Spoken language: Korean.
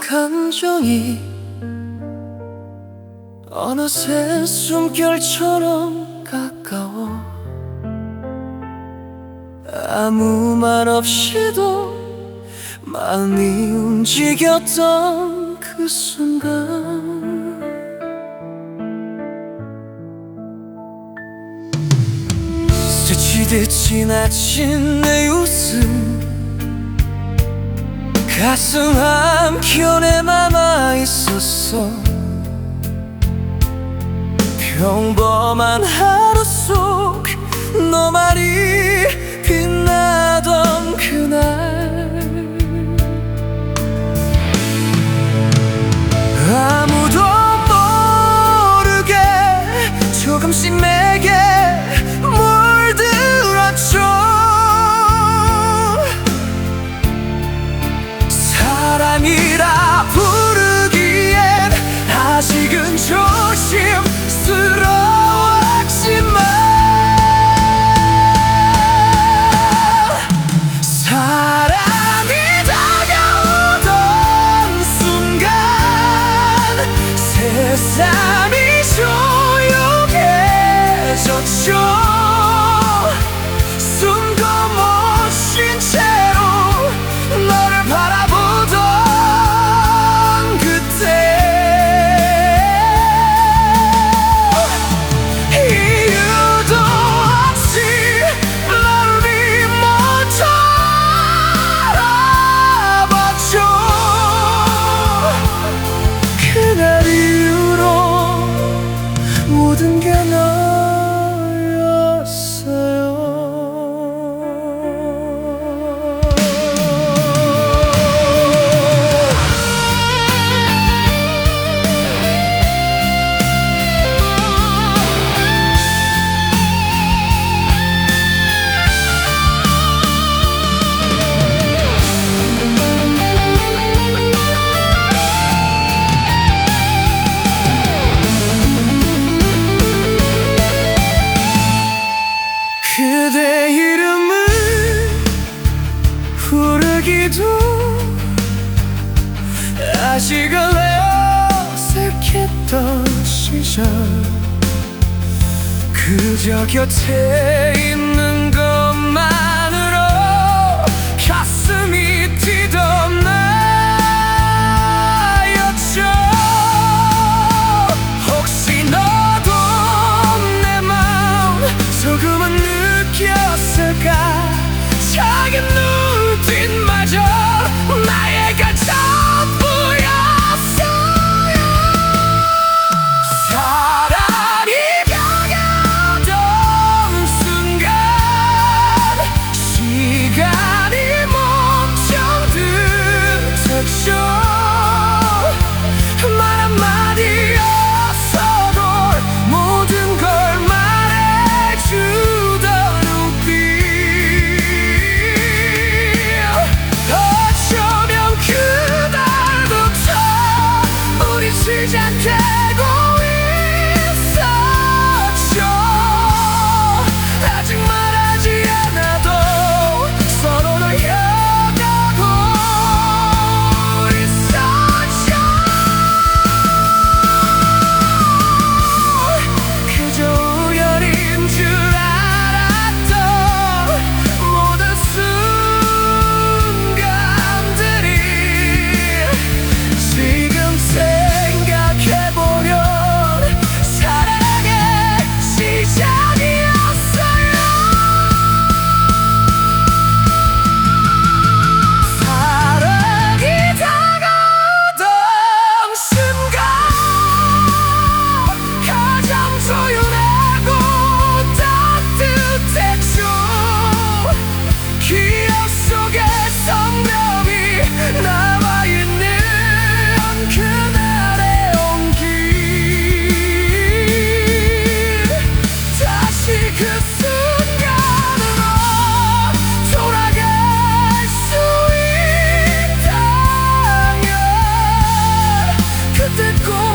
감정이 어느새 숨결처럼 가까워 아무 말 없이도 많이 움직였던 그 순간. 스치듯 지나친 내 웃음 가슴 한켠에 남아 있었어. 평범한 하루 속 너만이 빛나던 그날. 아무도 모르게 조금씩 매게 모든 게 그저 곁에 있는 the goal.